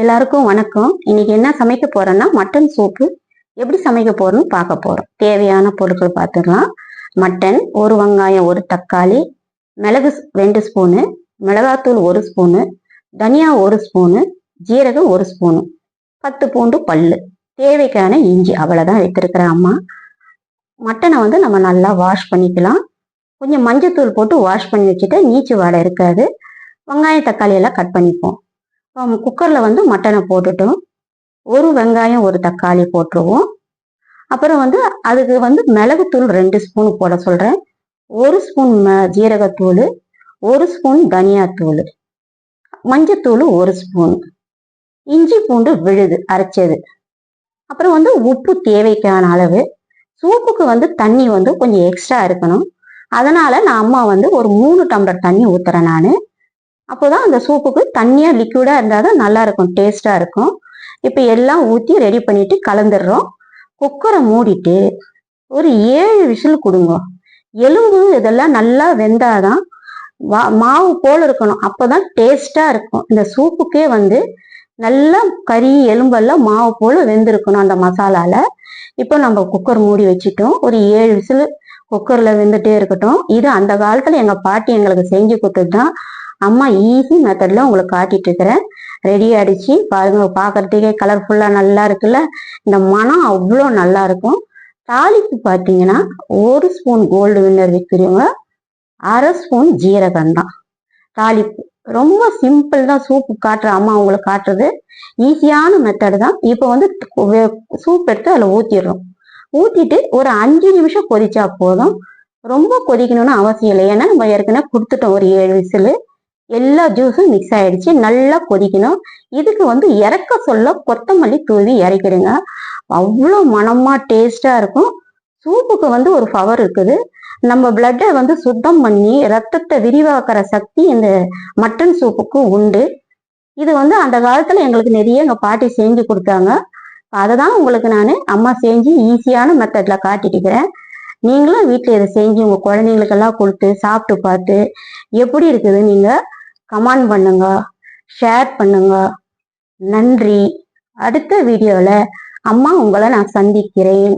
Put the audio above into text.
எல்லாருக்கும் வணக்கம். இன்னைக்கு என்ன சமைக்க போறேன்னா மட்டன் சூப்பு எப்படி சமைக்க போறோம்னு பார்க்க போறோம். தேவையான பொருட்கள் பார்த்துக்கலாம் மட்டன் ஒரு வெங்காயம் ஒரு தக்காளி மிளகு ரெண்டு ஸ்பூனு மிளகாத்தூள் ஒரு ஸ்பூனு தனியா ஒரு ஸ்பூனு ஜீரகம் ஒரு ஸ்பூனு பத்து பூண்டு பல்லு. தேவைக்கான இஞ்சி அவ்வளோதான் எடுத்திருக்கிறேன் அம்மா. மட்டனை வந்து நம்ம நல்லா வாஷ் பண்ணிக்கலாம். கொஞ்சம் மஞ்சத்தூள் போட்டு வாஷ் பண்ணி வச்சுட்டு நீச்சு வாடை இருக்காது. வெங்காயம் தக்காளி எல்லாம் கட் பண்ணிப்போம். குக்கரில் வந்து மட்டனை போட்டுட்டோம். ஒரு வெங்காயம் ஒரு தக்காளி போட்டுருவோம். அப்புறம் வந்து அதுக்கு வந்து மிளகுத்தூள் ரெண்டு ஸ்பூன் போட சொல்கிறேன் ஒரு ஸ்பூன் ம- ஜீரகத்தூள் ஒரு ஸ்பூன் தனியாத்தூள் மஞ்சத்தூள் ஒரு ஸ்பூன் இஞ்சி பூண்டு விழுது அரைச்சது. அப்புறம் வந்து உப்பு தேவைக்கான அளவு சூப்புக்கு வந்து தண்ணி வந்து கொஞ்சம் எக்ஸ்ட்ரா இருக்கணும். அதனால நான் அம்மா வந்து ஒரு மூணு டம்ளர் தண்ணி ஊத்துறேன் நான். அப்போதான் அந்த சூப்புக்கு தண்ணியாக லிக்யூடாக இருந்தால் தான் நல்லா இருக்கும் இருக்கும். இப்போ எல்லாம் ஊற்றி ரெடி பண்ணிட்டு கலந்துடுறோம். குக்கரை மூடிட்டு ஒரு ஏழு விசில் கொடுங்க. எலும்பு இதெல்லாம் நல்லா வெந்தாதான் வா- மாவு போல் இருக்கணும். அப்போ தான் டேஸ்ட்டாக இருக்கும். இந்த சூப்புக்கே வந்து நல்லா கறி எலும்பெல்லாம் மாவு போல் வெந்திருக்கணும் அந்த மசாலாவில் இப்போ நம்ம குக்கர் மூடி வச்சுட்டோம். ஒரு ஏழு விசில் குக்கரில் வெந்துட்டே இருக்கட்டும். இது அந்த காலத்தில் எங்கள் பாட்டி எங்களுக்கு செஞ்சு கொடுத்தது தான் அம்மா ஈஸி மெத்தடில் உங்களுக்கு காட்டிட்டு இருக்கிறேன். ரெடி ஆயிடுச்சு. பாருங்க பார்க்கறதுக்கே கலர்ஃபுல்லாக நல்லா இருக்குல்ல? இந்த மனம் அவ்வளோ நல்லா இருக்கும். தாளிப்பு பார்த்தீங்கன்னா ஒரு ஸ்பூன் கோல்டு வின்னர் விற்கிறவங்க அரை ஸ்பூன் ஜீரகம் தான். தாளிப்பு ரொம்ப சிம்பிள் தான். சூப்பு காட்டுற அம்மா உங்களுக்கு காட்டுறது. ஈஸியான மெத்தடு தான். இப்போ வந்து சூப் எடுத்து அதில் ஊற்றிடுறோம் ஊற்றிட்டு ஒரு அஞ்சு நிமிஷம் கொதிச்சா போதும். ரொம்ப கொதிக்கணும்னு அவசியம் இல்லை. ஏன்னா நம்ம ஏற்கனவே கொடுத்துட்டோம். ஒரு ஏழு விசில். எல்லா ஜூஸும் மிக்ஸ் ஆயிடுச்சு நல்லா கொதிக்கணும். இதுக்கு வந்து இறக்க சொல்ல கொத்தமல்லி தூவி இறக்கிடுங்க. அவ்வளோ மனமாக டேஸ்டாக இருக்கும். சூப்புக்கு வந்து ஒரு பவர் இருக்குது. நம்ம பிளட்டை வந்து சுத்தம் பண்ணி ரத்தத்தை விரிவாக்குற சக்தி இந்த மட்டன் சூப்புக்கு உண்டு. இது வந்து அந்த காலத்தில் எங்களுக்கு நிறைய எங்கள் பாட்டி செஞ்சு கொடுத்தாங்க. அதை தான் உங்களுக்கு நான் அம்மா செஞ்சு ஈஸியான மெத்தடில் காட்டிட்டுக்கிறேன். நீங்களும் வீட்டில் இதை செஞ்சு உங்கள் குழந்தைங்களுக்கெல்லாம் கொடுத்து சாப்பிட்டு பார்த்து எப்படி இருக்குது நீங்கள் கமெண்ட் பண்ணுங்க ஷேர் பண்ணுங்க. நன்றி. அடுத்த வீடியோவில் அம்மா உங்களை நான் சந்திக்கிறேன்.